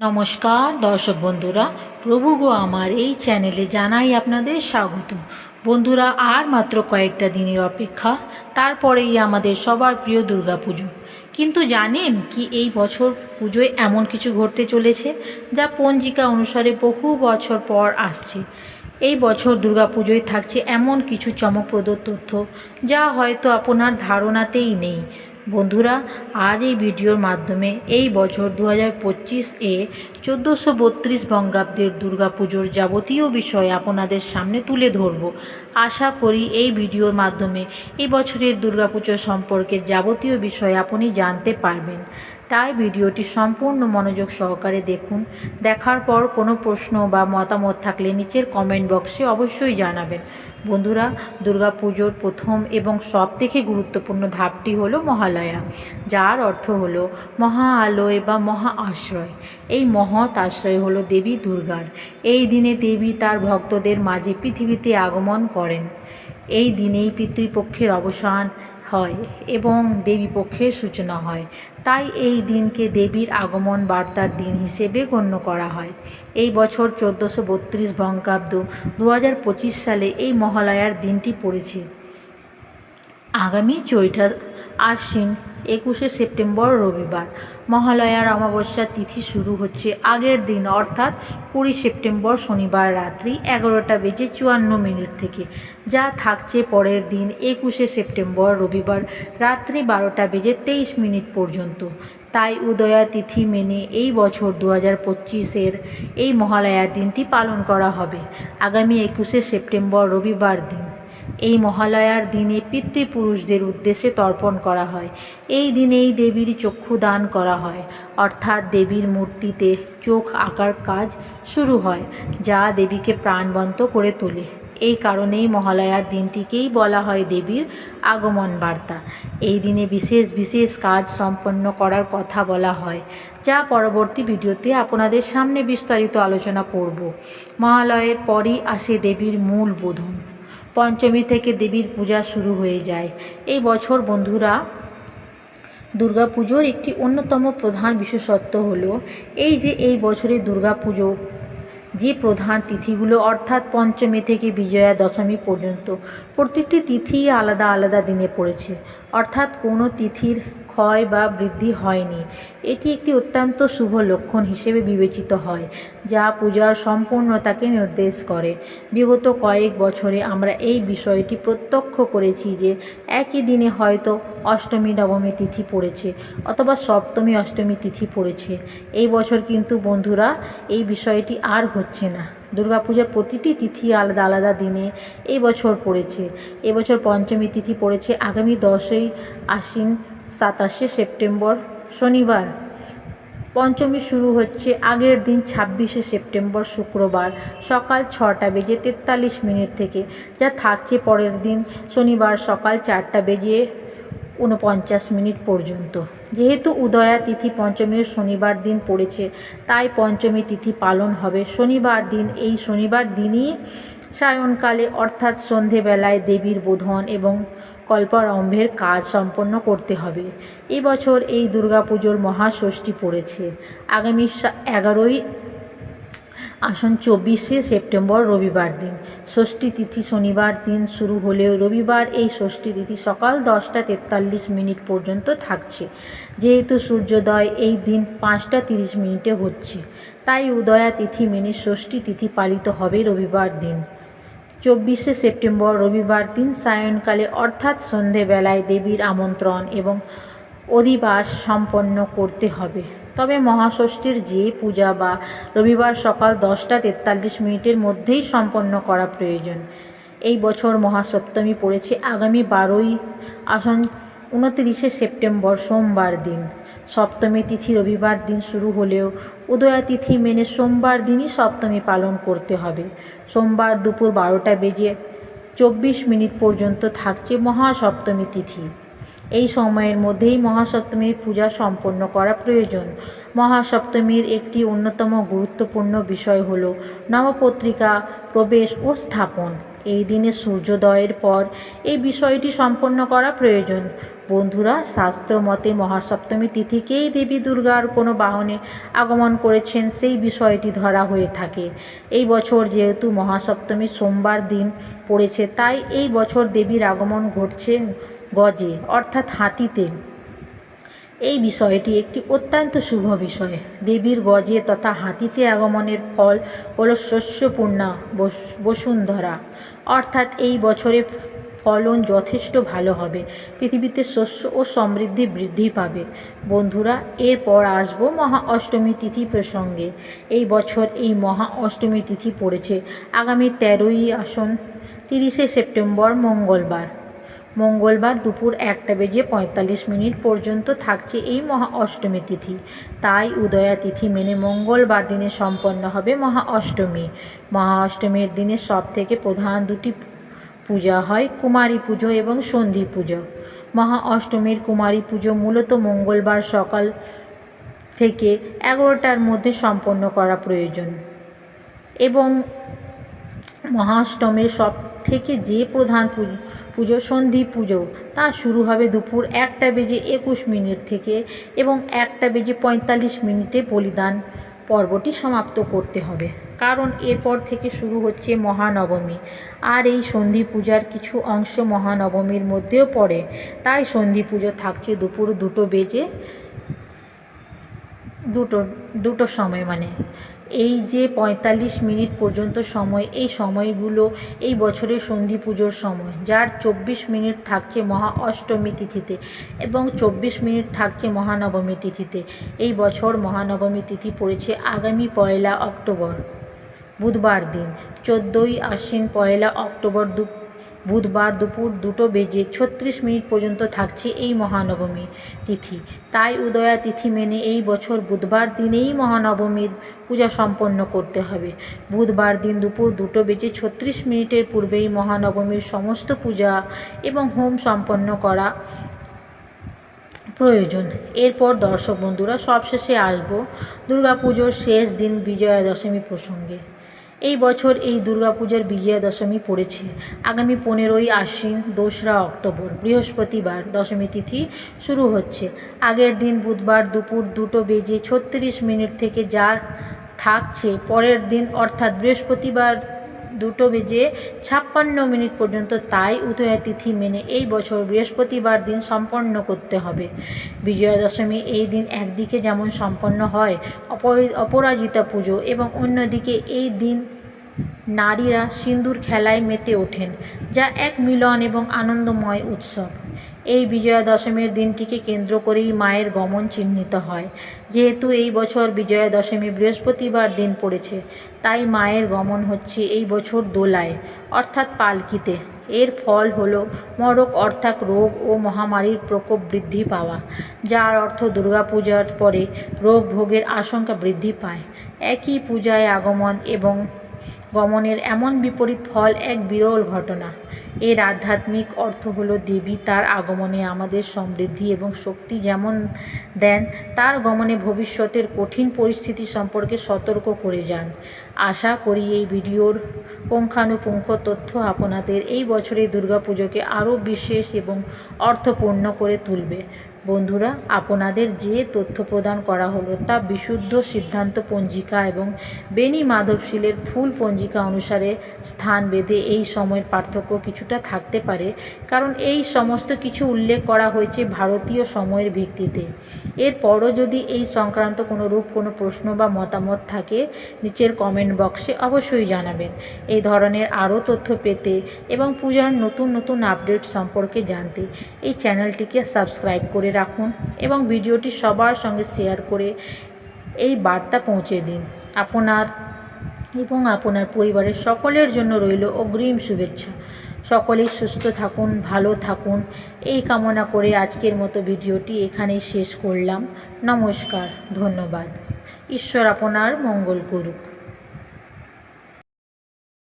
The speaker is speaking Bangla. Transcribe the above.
নমস্কার, দর্শক বন্ধুরা, প্রভু গো আমার এই চ্যানেলে জানাই আপনাদের স্বাগত। বন্ধুরা, আর মাত্র কয়েকটা দিনের অপেক্ষা, তারপরেই আমাদের সবার প্রিয় দুর্গা পুজো কিন্তু জানেন কি এই বছর পুজোয় এমন কিছু ঘটতে চলেছে, যা পঞ্জিকা অনুসারে বহু বছর পর আসছে। এই বছর দুর্গাপুজোয় থাকছে এমন কিছু চমকপ্রদ তথ্য, যা হয়তো আপনার ধারণাতেই নেই। বন্ধুরা, আজ এই ভিডিওর মাধ্যমে এই বছর দু হাজার পঁচিশ এ চোদ্দোশো বত্রিশ বঙ্গাব্দের দুর্গাপুজোর যাবতীয় বিষয় আপনাদের সামনে তুলে ধরব। আশা করি এই ভিডিওর মাধ্যমে এই বছরের দুর্গাপুজো সম্পর্কে যাবতীয় বিষয় আপনি জানতে পারবেন। তাই ভিডিওটি সম্পূর্ণ মনোযোগ সহকারে দেখুন। দেখার পর কোনো প্রশ্ন বা মতামত থাকলে নিচের কমেন্ট বক্সে অবশ্যই জানাবেন। বন্ধুরা, দুর্গাপুজোর প্রথম এবং সবথেকে গুরুত্বপূর্ণ ধাপটি হলো মহালয়া, যার অর্থ হলো মহা আলোয় বা মহা আশ্রয়। এই মহৎ আশ্রয় হলো দেবী দুর্গার। এই দিনে দেবী তার ভক্তদের মাঝে পৃথিবীতে আগমন করেন। এই দিনেই পিতৃপক্ষের অবসান হয় এবং দেবী পক্ষের সূচনা হয়। তাই এই দিনকে দেবীর আগমন বার্তার দিন হিসেবে গণ্য করা হয়। এই বছর চোদ্দোশো বত্রিশ বঙ্গাব্দ দু হাজার পঁচিশ সালে এই মহালয়ার দিনটি পড়েছে। আগামী চৈঠা আশ্বিন একুশে সেপ্টেম্বর, রবিবার। মহালয়ার অমাবস্যা তিথি শুরু হচ্ছে আগের দিন, অর্থাৎ কুড়ি সেপ্টেম্বর শনিবার রাত্রি এগারোটা বেজে চুয়ান্ন মিনিট থেকে, যা থাকছে পরের দিন একুশে সেপ্টেম্বর, রবিবার রাত্রি বারোটা বেজে তেইশ মিনিট পর্যন্ত। তাই উদয়া তিথি মেনে এই বছর দু হাজার পঁচিশের এই মহালয়ার দিনটি পালন করা হবে। আগামী একুশে সেপ্টেম্বর, রবিবার দিন। এই মহালয়ার দিনে পিতৃপুরুষদের উদ্দেশ্যে তর্পণ করা হয়। এই দিনেই দেবীর চক্ষু দান করা হয়। অর্থাৎ দেবীর মূর্তিতে চোখ আঁকার কাজ শুরু হয়, যা দেবীকে প্রাণবন্ত করে তোলে। এই কারণেই মহালয়ার দিনটিকেই বলা হয় দেবীর আগমন বার্তা। এই দিনে বিশেষ বিশেষ কাজ সম্পন্ন করার কথা বলা হয়, যা পরবর্তী ভিডিওতে আপনাদের সামনে বিস্তারিত আলোচনা করব। মহালয়ের পরই আসে দেবীর মূল বোধন। পঞ্চমী থেকে দেবীর পূজা শুরু হয়ে যায়। এই বছর বন্ধুরা দুর্গাপুজোর একটি অন্যতম প্রধান বিশেষত্ব হলো এই যে এই বছরে দুর্গাপুজো, যে প্রধান তিথিগুলো অর্থাৎ পঞ্চমী থেকে বিজয়া দশমী পর্যন্ত, প্রত্যেকটি তিথি আলাদা আলাদা দিনে পড়েছে। অর্থাৎ কোনো তিথির ক্ষয় বা বৃদ্ধি হয়নি। এটি একটি অত্যন্ত শুভ লক্ষণ হিসেবে বিবেচিত হয়, যা পূজার সম্পূর্ণতাকে নির্দেশ করে। বিগত কয়েক বছরে আমরা এই বিষয়টি প্রত্যক্ষ করেছি যে একই দিনে হয়তো অষ্টমী, নবমী তিথি পড়েছে অথবা সপ্তমী, অষ্টমী তিথি পড়েছে। এই বছর কিন্তু বন্ধুরা এই বিষয়টি আর হচ্ছে না। দুর্গাপূজার প্রতিটি তিথি আলাদা আলাদা দিনে এই বছর পড়েছে। এবছর পঞ্চমী তিথি পড়েছে, আগামী দশই আশ্বিন সাতাশে সেপ্টেম্বর, শনিবার। পঞ্চমী শুরু হচ্ছে আগের দিন ছাব্বিশে সেপ্টেম্বর, শুক্রবার সকাল ছটা বেজে তেতাল্লিশ মিনিট থেকে, যা থাকছে পরের দিন শনিবার সকাল চারটা বেজে উনপঞ্চাশ মিনিট পর্যন্ত। যেহেতু উদয়া তিথি পঞ্চমীর শনিবার দিন পড়েছে, তাই পঞ্চমী তিথি পালন হবে। শনিবার দিন, এই শনিবার দিনই সায়নকালে, অর্থাৎ সন্ধেবেলায় দেবীর বোধন এবং কল্পারম্ভের কাজ সম্পন্ন করতে হবে। এবছর এই দুর্গাপুজোর মহাষষ্ঠী পড়েছে। আগামী এগারোই আসন চব্বিশে সেপ্টেম্বর রবিবার দিন। ষষ্ঠী তিথি শনিবার দিন শুরু হলেও রবিবার এই ষষ্ঠী তিথি সকাল দশটা তেতাল্লিশ মিনিট পর্যন্ত থাকছে। যেহেতু সূর্যোদয় এই দিন পাঁচটা তিরিশ মিনিটে হচ্ছে, তাই উদয়া তিথি মেনে ষষ্ঠী তিথি পালিত হবে রবিবার দিন। চব্বিশে সেপ্টেম্বর রবিবার দিন সায়নকালে অর্থাৎ সন্ধেবেলায় দেবীর আমন্ত্রণ এবং অধিবাস সম্পন্ন করতে হবে। তবে মহাষষ্ঠীর যে পূজা বা রবিবার সকাল দশটা তেতাল্লিশ মিনিটের মধ্যেই সম্পন্ন করা প্রয়োজন। এই বছর মহাসপ্তমী পড়েছে আগামী বারোই আসন, উনতিরিশে সেপ্টেম্বর সোমবার দিন। সপ্তমী তিথি রবিবার দিন শুরু হলেও উদয়া তিথি মেনে সোমবার দিনই সপ্তমী পালন করতে হবে। সোমবার দুপুর বারোটা বেজে চব্বিশ মিনিট পর্যন্ত থাকছে মহাসপ্তমী তিথি। এই সময়ের মধ্যেই মহাসপ্তমীর পূজা সম্পন্ন করা প্রয়োজন। মহাসপ্তমীর একটি অন্যতম গুরুত্বপূর্ণ বিষয় হল নবপত্রিকা, প্রবেশ ও স্থাপন। এই দিনে সূর্যোদয়ের পর এই বিষয়টি সম্পন্ন করা প্রয়োজন। বন্ধুরা, শাস্ত্র মতে মহাসপ্তমী তিথিকেই দেবী দুর্গার কোনো বাহনে আগমন করেছেন সেই বিষয়টি ধরা হয়ে থাকে। এই বছর যেহেতু মহাসপ্তমী সোমবার দিন পড়েছে, তাই এই বছর দেবীর আগমন ঘটছে গজে, অর্থাৎ হাতিতে। এই বিষয়টি একটি অত্যন্ত শুভ বিষয়। দেবীর গজে তথা হাতিতে আগমনের ফল হল শস্যপূর্ণা বস- বসুন্ধরা। অর্থাৎ এই বছরে ফলন যথেষ্ট ভালো হবে। পৃথিবীতে শস্য ও সমৃদ্ধি বৃদ্ধি পাবে। বন্ধুরা, এরপর আসব মহা অষ্টমী তিথি প্রসঙ্গে। এই বছর এই মহা অষ্টমী তিথি পড়েছে। আগামী তেরোই আসন, তিরিশে সেপ্টেম্বর, মঙ্গলবার। মঙ্গলবার দুপুর একটা বেজে পঁয়তাল্লিশ মিনিট পর্যন্ত থাকছে এই মহা অষ্টমী তিথি। তাই উদয়া তিথি মেনে মঙ্গলবার দিনে সম্পন্ন হবে মহা অষ্টমী। মহা অষ্টমীর দিনে সব থেকে প্রধান দুটি পূজা হয় কুমারী পুজো এবং সন্ধি পুজো। মহা অষ্টমীর কুমারী পুজো মূলত মঙ্গলবার সকাল থেকে এগারোটার মধ্যে সম্পন্ন করা প্রয়োজন এবং মহাষ্টমীর সব থেকে যে প্রধান পুজো পুজো সন্ধি পুজো, তা শুরু হবে দুপুর একটা বেজে একুশ মিনিট থেকে এবং একটা বেজে পঁয়তাল্লিশ মিনিটে বলিদান পর্বটি সমাপ্ত করতে হবে। কারণ এরপর থেকে শুরু হচ্ছে মহানবমী। আর এই সন্ধি পূজার কিছু অংশ মহানবমীর মধ্যেও পড়ে। তাই সন্ধি পুজো থাকছে দুপুর দুটো বেজে দুটো দুটো সময় মানে। এই যে পঁয়তাল্লিশ মিনিট পর্যন্ত সময়, এই সময়গুলো, এই বছরের সন্ধি পুজোর সময়, যার চব্বিশ মিনিট থাকছে মহা অষ্টমী তিথিতে এবং চব্বিশ মিনিট থাকছে মহানবমী তিথিতে। এই বছর মহানবমী তিথি পড়েছে আগামী পয়লা অক্টোবর। বুধবার দিন। চোদ্দোই আশ্বিন, পয়লা অক্টোবর দু, বুধবার দুপুর দুটো বেজে ছত্রিশ মিনিট পর্যন্ত থাকছে এই মহানবমী তিথি। তাই উদয়া তিথি মেনে এই বছর বুধবার দিনেই মহানবমীর পূজা সম্পন্ন করতে হবে। বুধবার দিন দুপুর দুটো বেজে ছত্রিশ মিনিটের পূর্বেই মহানবমীর সমস্ত পূজা এবং হোম সম্পন্ন করা প্রয়োজন। এরপর দর্শক বন্ধুরা, সবশেষে আসব দুর্গাপুজোর শেষ দিন বিজয়া দশমী প্রসঙ্গে। এই বছর এই দুর্গাপূজার বিজয়া দশমী পড়েছে। আগামী পনেরোই আশ্বিন, দোসরা অক্টোবর, বৃহস্পতিবার দশমী তিথি শুরু হচ্ছে। আগের দিন বুধবার দুপুর দুটো বেজে ছত্রিশ মিনিট থেকে যা থাকছে, পরের দিন অর্থাৎ বৃহস্পতিবার দুটো বেজে ছাপ্পান্ন মিনিট পর্যন্ত তাই উদয়া তিথি মেনে এই বছর বৃহস্পতিবার দিন সম্পন্ন করতে হবে। বিজয়া দশমী এই দিন একদিকে যেমন সম্পন্ন হয় অপরি- অপরাজিতা পুজো এবং অন্যদিকে এই দিন নারীরা সিন্দুর খেলায় মেতে ওঠেন, যা এক মিলন এবং আনন্দময় উৎসব। এই বিজয়া দশমীর দিনটিকে কেন্দ্র করেই মায়ের গমন চিহ্নিত হয়। যেহেতু এই বছর বিজয়া দশমী বৃহস্পতিবার দিন পড়েছে, তাই মায়ের গমন হচ্ছে এই বছর দোলায়, অর্থাৎ পালকিতে। এর ফল হল মরক অর্থাৎ রোগ ও মহামারীর প্রকোপ বৃদ্ধি পাওয়া, যার অর্থ দুর্গাপূজার পরে রোগ ভোগের আশঙ্কা বৃদ্ধি পায়। একই পূজায় আগমন এবং গমনের এমন বিপরীত ফল এক বিরল ঘটনা। এর আধ্যাত্মিক অর্থ হলো দেবী, তার আগমনে আমাদের সমৃদ্ধি এবং শক্তি যেমন দেন, তার গমনে ভবিষ্যতের কঠিন পরিস্থিতি সম্পর্কে সতর্ক করে যান। আশা করি এই ভিডিওর পুঙ্খানুপুঙ্খ তথ্য আপনাদের এই বছরের দুর্গাপুজোকে আরও বিশেষ এবং অর্থপূর্ণ করে তুলবে। বন্ধুরা, আপনাদের যে তথ্য প্রদান করা হলো তা বিশুদ্ধ সিদ্ধান্ত পঞ্জিকা এবং বেনি মাধবশীলের ফুল পঞ্জিকা অনুসারে স্থান বেঁধে এই সময়ের পার্থক্য কিছুটা থাকতে পারে, কারণ এই সমস্ত কিছু উল্লেখ করা হয়েছে ভারতীয় সময়ের ভিত্তিতে। এরপরও যদি এই সংক্রান্ত কোনো রূপ, কোনো প্রশ্ন বা মতামত থাকে, নিচের কমেন্ট বক্সে অবশ্যই জানাবেন। এই ধরনের আরও তথ্য পেতে এবং পূজার নতুন নতুন আপডেট সম্পর্কে জানতে এই চ্যানেলটিকে সাবস্ক্রাইব করে রাখুন এবং ভিডিওটি সবার সঙ্গে শেয়ার করে এই বার্তা পৌঁছে দিন। আপনার এবং আপনার পরিবারের সকলের জন্য রইল অগ্রিম শুভেচ্ছা। সকলেই সুস্থ থাকুন, ভালো থাকুন। এই কামনা করে আজকের মতো ভিডিওটি এখানেই শেষ করলাম। নমস্কার, ধন্যবাদ। ঈশ্বর আপনার মঙ্গল করুক।